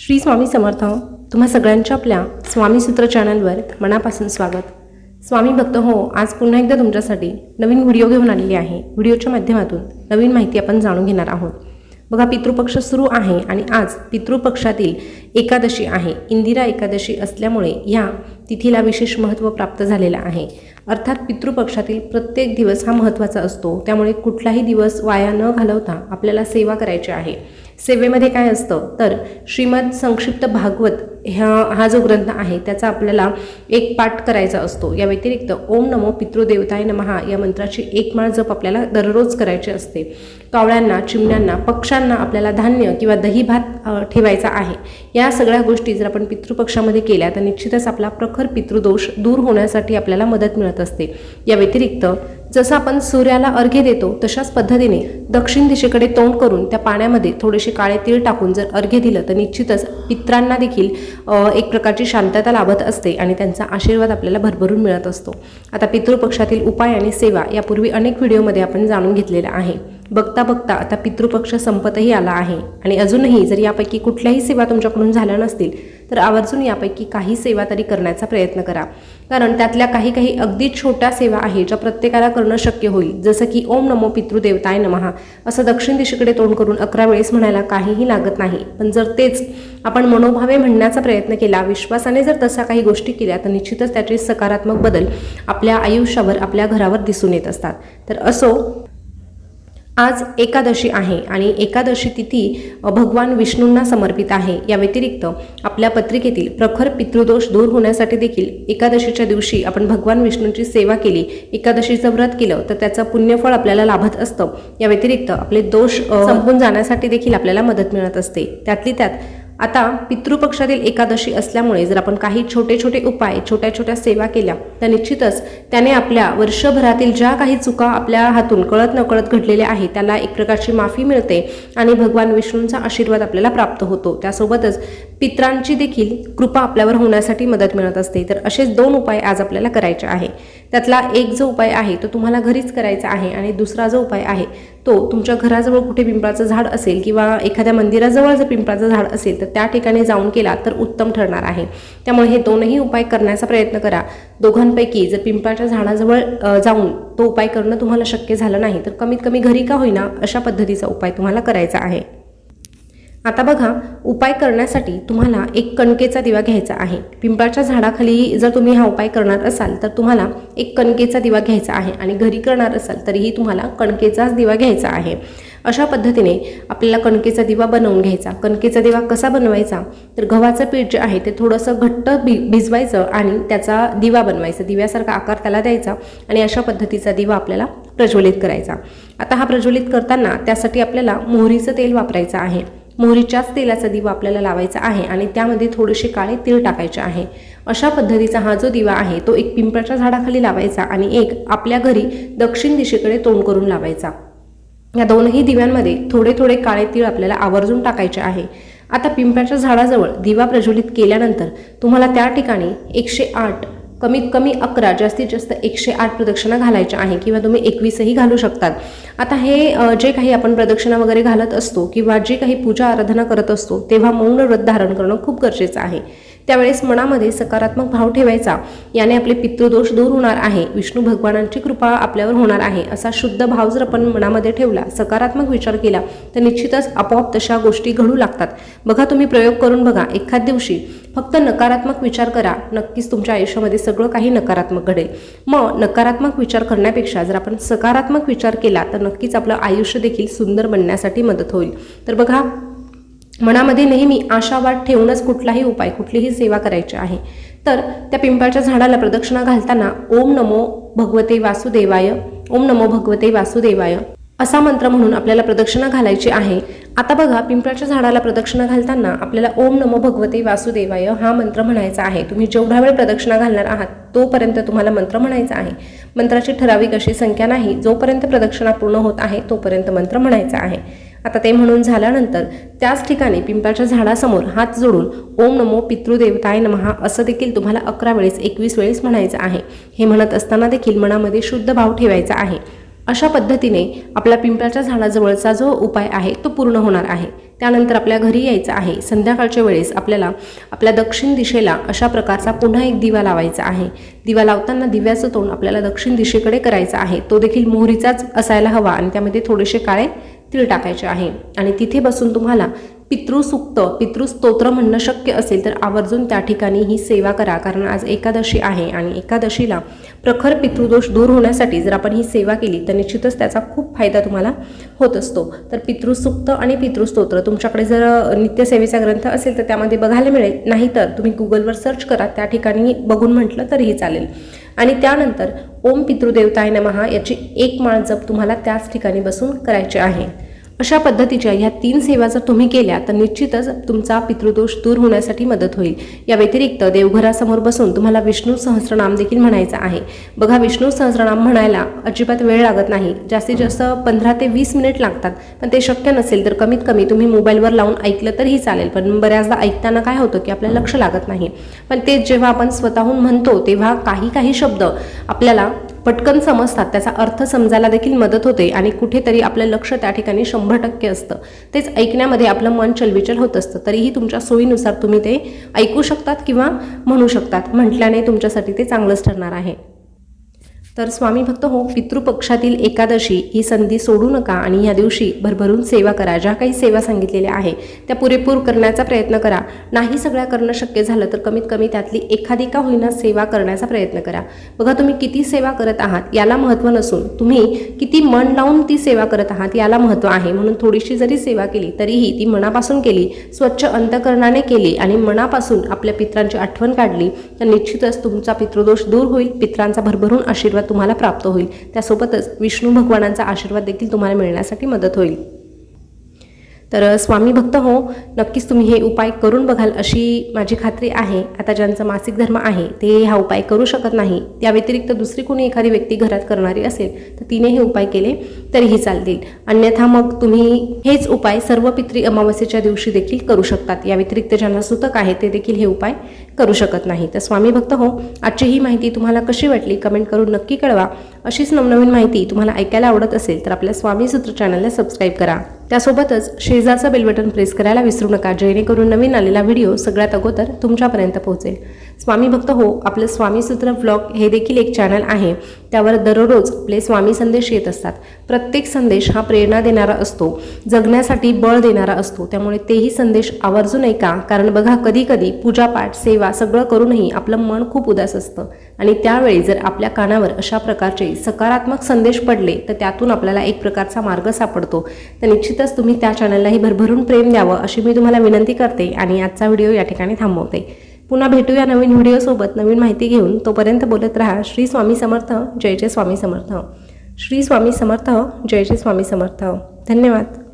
श्री स्वामी समर्थ हो. तुम्हा सगळ्यांच्या आपल्या स्वामी सूत्र चॅनलवर मनापासून स्वागत. स्वामी भक्त हो आज पुन्हा एकदा तुमच्यासाठी नवीन व्हिडिओ घेऊन आलेली आहे. व्हिडिओच्या माध्यमातून नवीन माहिती आपण जाणून घेणार आहोत. बघा पितृपक्ष सुरू आहे आणि आज पितृपक्षातील एकादशी आहे. इंदिरा एकादशी असल्यामुळे या तिथीला विशेष महत्त्व प्राप्त झालेलं आहे. अर्थात पितृपक्षातील प्रत्येक दिवस हा महत्त्वाचा असतो. त्यामुळे कुठलाही दिवस वाया न घालवता आपल्याला सेवा करायची आहे. सेवेमध्ये काय असतं? तर श्रीमद संक्षिप्त भागवत ह्या हा जो ग्रंथ आहे त्याचा आपल्याला एक पाठ करायचा असतो. या व्यतिरिक्त ओम नमो पितृदेवताय नमहा या मंत्राची एक माळ जप आपल्याला दररोज करायची असते. कावळ्यांना चिमण्यांना पक्ष्यांना आपल्याला धान्य किंवा दही भात ठेवायचा आहे. या सगळ्या गोष्टी जर आपण पितृपक्षामध्ये केल्या तर निश्चितच आपला प्रखर पितृदोष दूर होण्यासाठी आपल्याला मदत मिळत असते. या व्यतिरिक्त जसं आपण सूर्याला अर्घ्य देतो तशाच पद्धतीने दक्षिण दिशेकडे तोंड करून त्या पाण्यामध्ये थोडेसे काळे तीळ टाकून जर अर्घ्य दिलं तर निश्चितच पित्रांना देखील एक प्रकारची शांतता लाभत असते आणि त्यांचा आशीर्वाद आपल्याला भरभरून मिळत असतो. आता पितृपक्षातील उपाय आणि सेवा यापूर्वी अनेक व्हिडिओमध्ये आपण जाणून घेतलेला आहे. बघता बघता आता पितृपक्ष संपतही आला आहे. आणि अजूनही जर यापैकी कुठल्याही सेवा तुमच्याकडून झाल्या नसतील तर आवर्जून यापैकी काही सेवा तरी करण्याचा प्रयत्न करा. कारण त्यातल्या काही काही अगदी छोट्या सेवा आहे ज्या प्रत्येकाला करणं शक्य होईल. जसं की ओम नमो पितृदेवताय नमहा असं दक्षिण दिशेकडे तोंड करून अकरा वेळेस म्हणायला काहीही लागत नाही. पण जर तेच आपण मनोभावे म्हणण्याचा प्रयत्न केला विश्वासाने जर तसा काही गोष्टी केल्या तर निश्चितच त्याचे सकारात्मक बदल आपल्या आयुष्यावर आपल्या घरावर दिसून येत असतात. तर असो आज एकादशी आहे आणि एकादशी तिथी भगवान विष्णूंना समर्पित आहे. या व्यतिरिक्त आपल्या पत्रिकेतील प्रखर पितृदोष दूर होण्यासाठी देखील एकादशीच्या दिवशी आपण भगवान विष्णूंची सेवा केली. एकादशीचं व्रत केलं तर त्याचं पुण्यफळ आपल्याला लाभत असतं. या व्यतिरिक्त आपले दोष संपून जाण्यासाठी देखील आपल्याला मदत मिळत असते. त्यातली त्यात आता पितृपक्षातील एकादशी असल्यामुळे जर आपण काही छोटे छोटे उपाय छोट्या छोट्या सेवा केल्या तर निश्चितच त्याने आपल्या वर्षभरातील ज्या काही चुका आपल्या हातून कळत नकळत घडलेल्या आहेत त्याला एक प्रकारची माफी मिळते आणि भगवान विष्णूंचा आशीर्वाद आपल्याला प्राप्त होतो. त्यासोबतच पित्रांची देखील कृपा आपल्यावर होण्यासाठी मदत मिळत असते. तर असेच दोन उपाय आज आपल्याला करायचे आहे. त्यातला एक जो उपाय आहे तो तुम्हाला घरीच करायचा आहे आणि दुसरा जो उपाय आहे तो तुमच्या घराजवळ कुठे पिंपळाचं झाड असेल किंवा एखाद्या मंदिराजवळ जर पिंपळाचं झाड असेल तर त्या ठिकाणी जाऊन केला तर उत्तम ठरणार आहे. त्यामुळे हे दोनही उपाय करण्याचा प्रयत्न करा. दोघांपैकी जर पिंपळाच्या झाडाजवळ जाऊन तो उपाय करणं तुम्हाला शक्य झालं नाही तर कमीत कमी घरी का होईना अशा पद्धतीचा उपाय तुम्हाला करायचा आहे. आता बघा उपाय करण्यासाठी तुम्हाला एक कणकेचा दिवा घ्यायचा आहे. पिंपळाच्या झाडाखाली जर तुम्ही हा उपाय करणार असाल तर तुम्हाला एक कणकेचा दिवा घ्यायचा आहे आणि घरी करणार असाल तरीही तुम्हाला कणकेचाच दिवा घ्यायचा आहे. अशा पद्धतीने आपल्याला कणकेचा दिवा बनवून घ्यायचा. कणकेचा दिवा कसा बनवायचा? तर गव्हाचं पीठ जे आहे ते थोडंसं घट्ट भि भिजवायचं आणि त्याचा दिवा बनवायचा. दिव्यासारखा आकार त्याला द्यायचा आणि अशा पद्धतीचा दिवा आपल्याला प्रज्वलित करायचा. आता हा प्रज्वलित करताना त्यासाठी आपल्याला मोहरीचं तेल वापरायचं आहे. मोहरीच्याच तेलाचा दिवा आपल्याला लावायचा आहे आणि त्यामध्ये थोडेसे काळे तीळ टाकायचे आहे. अशा पद्धतीचा हा जो दिवा आहे तो एक पिंपळाच्या झाडाखाली लावायचा आणि एक आपल्या घरी दक्षिण दिशेकडे तोंड करून लावायचा. या दोनही दिव्यांमध्ये थोडे थोडे काळे तीळ आपल्याला आवर्जून टाकायचे आहे. आता पिंपळाच्या झाडाजवळ दिवा प्रज्वलित केल्यानंतर तुम्हाला त्या ठिकाणी एकशे आठ कमीत कमी अकरा जास्तीत जास्त एकशे आठ प्रदक्षिणा घालायच्या आहे किंवा तुम्ही एकवीसही घालू शकतात. आता हे जे काही आपण प्रदक्षिणा वगैरे घालत असतो किंवा जे काही पूजा आराधना करत असतो तेव्हा मौन व्रत धारण करणं खूप गरजेचं आहे. त्यावेळेस मनामध्ये सकारात्मक भाव ठेवायचा. याने आपले पितृदोष दूर होणार आहे. विष्णू भगवानांची कृपा आपल्यावर होणार आहे असा शुद्ध भाव जर आपण मनामध्ये ठेवला सकारात्मक विचार केला तर निश्चितच आपोआप तशा गोष्टी घडू लागतात. बघा तुम्ही प्रयोग करून बघा. एखाद दिवशी फक्त नकारात्मक विचार करा. नक्कीच तुमच्या आयुष्यामध्ये सगळं काही नकारात्मक घडेल. मग नकारात्मक विचार करण्यापेक्षा जर आपण सकारात्मक विचार केला तर नक्कीच आपलं आयुष्य देखील सुंदर बनण्यासाठी मदत होईल. तर बघा मनामध्ये नेहमी आशावाद ठेवूनच कुठलाही उपाय कुठलीही सेवा करायची आहे. तर त्या पिंपळाच्या झाडाला प्रदक्षिणा घालताना ओम नमो भगवते वासुदेवाय ओम नमो भगवते वासुदेवाय असा मंत्र म्हणून आपल्याला प्रदक्षिणा घालायची आहे. आता बघा पिंपळाच्या झाडाला प्रदक्षिणा घालताना आपल्याला ओम नमो भगवते वासुदेवाय हा मंत्र म्हणायचा आहे. तुम्ही जेवढा वेळ प्रदक्षिणा घालणार आहात तोपर्यंत तुम्हाला मंत्र म्हणायचा आहे. मंत्राची ठराविक अशी संख्या नाही. जोपर्यंत प्रदक्षिणा पूर्ण होत आहे तोपर्यंत मंत्र म्हणायचा आहे. आता ते म्हणून झाल्यानंतर त्याच ठिकाणी पिंपळाच्या झाडासमोर हात जोडून ओम नमो पितृदेवताय नमहा असं देखील तुम्हाला अकरा वेळेस एकवीस वेळेस म्हणायचं आहे. हे म्हणत असताना देखील मनामध्ये शुद्ध भाव ठेवायचा आहे. अशा पद्धतीने आपल्या पिंपळाच्या झाडाजवळचा जो उपाय आहे तो पूर्ण होणार आहे. त्यानंतर आपल्या घरी यायचं आहे. संध्याकाळच्या वेळेस आपल्याला आपल्या दक्षिण दिशेला अशा प्रकारचा पुन्हा एक दिवा लावायचा आहे. दिवा लावताना दिव्याचं तोंड आपल्याला दक्षिण दिशेकडे करायचा आहे. तो देखील मोहरीचाच असायला हवा आणि त्यामध्ये थोडेसे काळे तीळ टाकायचे आहे. आणि तिथे बसून तुम्हाला पितृसुक्त पितृस्तोत्र म्हणणं शक्य असेल तर आवर्जून त्या ठिकाणी ही सेवा करा. कारण आज एकादशी आहे आणि एकादशीला प्रखर पितृदोष दूर होण्यासाठी जर आपण ही सेवा केली तर निश्चितच त्याचा खूप फायदा तुम्हाला होत असतो. तर पितृसुक्त आणि पितृस्तोत्र तुमच्याकडे जर नित्यसेवेचा ग्रंथ असेल तर त्यामध्ये बघायला मिळेल. नाहीतर तुम्ही गुगलवर सर्च करा त्या ठिकाणी बघून म्हटलं तरीही चालेल. आणि त्यानंतर ओम पितृदेवताय नमहा याची एक माळ जप तुम्हाला त्याच ठिकाणी बसून करायची आहे. अशा पद्धतीच्या ह्या तीन सेवा जर तुम्ही केल्या तर निश्चितच तुमचा पितृदोष दूर होण्यासाठी मदत होईल. या व्यतिरिक्त देवघरासमोर बसून तुम्हाला विष्णू सहस्रनाम देखील म्हणायचं आहे. बघा विष्णू सहस्रनाम म्हणायला अजिबात वेळ लागत नाही. जास्तीत जास्त पंधरा ते वीस मिनिट लागतात. पण ते शक्य नसेल तर कमीत कमी तुम्ही मोबाईलवर लावून ऐकलं तरीही चालेल. पण बऱ्याचदा ऐकताना काय होतं की आपल्याला लक्ष लागत नाही. पण ते जेव्हा आपण स्वतःहून म्हणतो तेव्हा काही काही शब्द आपल्याला पटकन समजतात. त्याचा अर्थ समजायला देखील मदत होते आणि कुठेतरी आपलं लक्ष त्या ठिकाणी शंभर टक्के असतं. तेच ऐकण्यामध्ये आपलं मन चलविचल होत असतं. तरीही तुमच्या सोयीनुसार तुम्ही ते ऐकू शकतात किंवा म्हणू शकतात. म्हटल्याने तुमच्यासाठी ते चांगलंच ठरणार आहे. तर स्वामी भक्त हो पितृपक्षातील एकादशी ही संधी सोडू नका आणि या दिवशी भरभरून सेवा करा. ज्या काही सेवा सांगितलेल्या आहे त्या पुरेपूर करण्याचा प्रयत्न करा. नाही सगळ्या करणं शक्य झालं तर कमीत कमी त्यातली एखादी का होईना सेवा करण्याचा प्रयत्न करा. बघा तुम्ही किती सेवा करत आहात याला महत्त्व नसून. तुम्ही किती मन लावून ती सेवा करत आहात याला महत्त्व आहे. म्हणून थोडीशी जरी सेवा केली तरीही ती मनापासून केली स्वच्छ अंतकरणाने केली आणि मनापासून आपल्या पित्रांची आठवण काढली तर निश्चितच तुमचा पितृदोष दूर होईल पित्रांचा भरभरून आशीर्वाद तुम्हाला प्राप्त होईल. त्यासोबतच विष्णू भगवानांचा आशीर्वाद देखील तुम्हाला मिळण्यासाठी मदत होईल. तर स्वामी भक्त हो नक्कीच तुम्ही हे उपाय करून बघाल अशी माझी खात्री आहे. आता ज्यांचं मासिक धर्म आहे ते हा उपाय करू शकत नाही. त्या व्यतिरिक्त दुसरी कोणी एखादी व्यक्ती घरात करणारी असेल तर तिने हे उपाय केले तरीही चालतील. अन्यथा मग तुम्ही हेच उपाय सर्व पित्री अमावस्येच्या दिवशी देखील करू शकतात. या व्यतिरिक्त ज्यांना सुतक आहे ते देखील हे उपाय करू शकत नाही. तर स्वामी भक्त हो आजची ही माहिती तुम्हाला कशी वाटली कमेंट करून नक्की कळवा. अशीच नवनवीन माहिती तुम्हाला ऐकायला आवडत असेल तर आपल्या स्वामी सूत्र चॅनलला सबस्क्राईब करा. त्यासोबतच शेजारचा बेल बटन प्रेस करायला विसरू नका जेणेकरून नवीन आलेला व्हिडिओ सगळ्यात अगोदर तुमच्यापर्यंत पोहोचेल. स्वामी भक्त हो आपलं स्वामी सूत्र व्लॉग हे देखील एक चॅनल आहे. त्यावर दररोज आपले स्वामी संदेश येत असतात. प्रत्येक संदेश हा प्रेरणा देणारा असतो. जगण्यासाठी बळ देणारा असतो. त्यामुळे तेही संदेश आवर्जून ऐका. कारण बघा कधी कधी पूजापाठ सेवा सगळं करूनही आपलं मन खूप उदास असतं. आणि त्यावेळी जर आपल्या कानावर अशा प्रकारचे सकारात्मक संदेश पडले तर त्यातून आपल्याला एक प्रकारचा मार्ग सापडतो. तर निश्चितच तुम्ही त्या चॅनललाही भरभरून प्रेम द्यावं अशी मी तुम्हाला विनंती करते. आणि आजचा व्हिडिओ या ठिकाणी थांबवते. पुन्हा भेटूया नवीन व्हिडिओसोबत नवीन माहिती घेऊन तोपर्यंत बोलत राहा श्री स्वामी समर्थ जय जय स्वामी समर्थ. श्री स्वामी समर्थ जय जय स्वामी समर्थ. धन्यवाद.